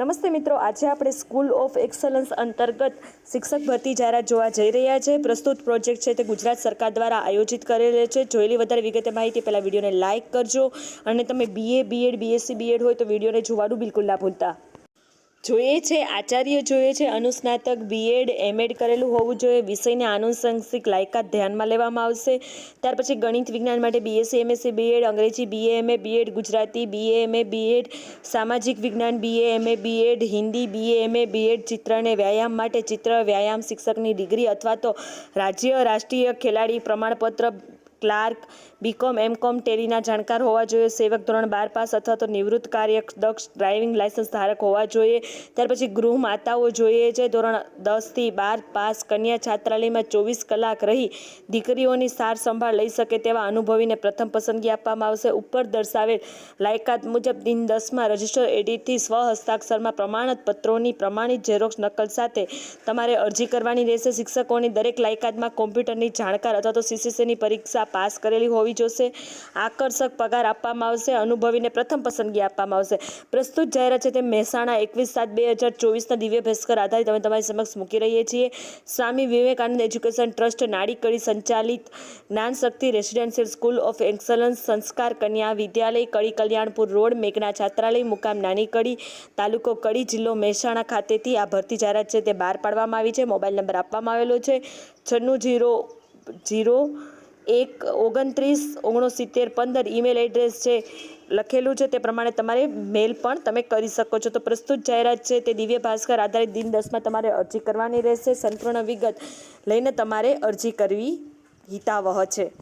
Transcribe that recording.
નમસ્તે મિત્રો, આજે આપણે સ્કૂલ ઓફ એક્સલન્સ અંતર્ગત શિક્ષક ભરતી જાહેરાત જોવા જઈ રહ્યા છે. પ્રસ્તુત પ્રોજેક્ટ છે તે ગુજરાત સરકાર દ્વારા આયોજિત કરેલ છે. જોયેલી વધારે વિગતે માહિતી પહેલાં વિડીયોને લાઇક કરજો અને તમે બીએ બીએડ બીએસસી બીએડ હોય તો વિડીયોને જોવાનું બિલકુલ ના ભૂલતા. જોઈએ છે, આચાર્ય જોઈએ છે અનુસ્નાતક બીએડ એમએડ કરેલું હોવું જોઈએ. વિષયને આનુષંગિક લાયકાત ધ્યાનમાં લેવામાં આવશે. ત્યાર પછી ગણિત વિજ્ઞાન માટે બીએસસી એમએસસી બીએડ અંગ્રેજી BA MA BEd Gujarati BA MA BEd સામાજિક વિજ્ઞાન BA MA BEd Hindi BA MA BEd ચિત્ર અને વ્યાયામ માટે ચિત્ર, વ્યાયામ શિક્ષકની ડિગ્રી અથવા તો રાજ્ય રાષ્ટ્રીય ખેલાડી પ્રમાણપત્ર ક્લાર્ક, બીકોમ, એમકોમ, ટેલીના જાણકાર હોવા જોઈએ, સેવક ધોરણ બાર પાસ અથવા તો નિવૃત્ત કાર્ય દક્ષ ડ્રાઇવિંગ લાયસન્સ ધારક હોવા જોઈએ. ત્યાર પછી ગૃહ માતાઓ જોઈએ છે. ધોરણ દસથી બાર પાસ કન્યા છાત્રાલયમાં ચોવીસ કલાક રહી દીકરીઓની સાર સંભાળ લઈ શકે તેવા અનુભવીને પ્રથમ પસંદગી આપવામાં આવશે. ઉપર દર્શાવેલ લાયકાત મુજબ દિન દસમાં રજિસ્ટર એડિટથી સ્વ હસ્તાક્ષરમાં પ્રમાણિત પત્રોની પ્રમાણિત ઝેરોક્ષ નકલ સાથે તમારે અરજી કરવાની રહેશે. શિક્ષકોની દરેક લાયકાતમાં કોમ્પ્યુટરની જાણકાર અથવા તો સીસીસીની પરીક્ષા પાસ કરેલી હોવી જોશે. આકર્ષક પગાર આપવામાં આવશે, અનુભવીને પ્રથમ પસંદગી આપવામાં આવશે. પ્રસ્તુત જાહેરાત છે તે મહેસાણા એકવીસ સાત બે હજાર ચોવીસના દિવ્ય ભાસ્કર આધારિત અમે તમારી સમક્ષ મૂકી રહીએ છીએ. સ્વામી વિવેકાનંદ એજ્યુકેશન ટ્રસ્ટ નાડીકડી સંચાલિત Gyanshakti residential school of excellence Sanskar Kanya Vidyalaya, Kadi Kalyanpur road, મેઘના છાત્રાલય, મુકામ નાની કડી તાલુકો કડી જિલ્લો મહેસાણા ખાતેથી આ ભરતી જાહેરાત છે તે બહાર પાડવામાં આવી છે. મોબાઈલ નંબર આપવામાં આવેલો છે છન્નું જીરો જીરો એક ઓગણત્રીસ, ઓગણસિત્તેર, પંદર ઈમેલ એડ્રેસ છે, લખેલું છે, તે પ્રમાણે તમારે મેલ પણ તમે કરી શકો છો. તો પ્રસ્તુત જાહેરાત છે, તે દિવ્ય ભાસ્કર આધારિત દિન દસમાં તમારે અરજી કરવાની રહેશે. સંપૂર્ણ વિગત લઈને તમારે અરજી કરવી હિતાવહ છે.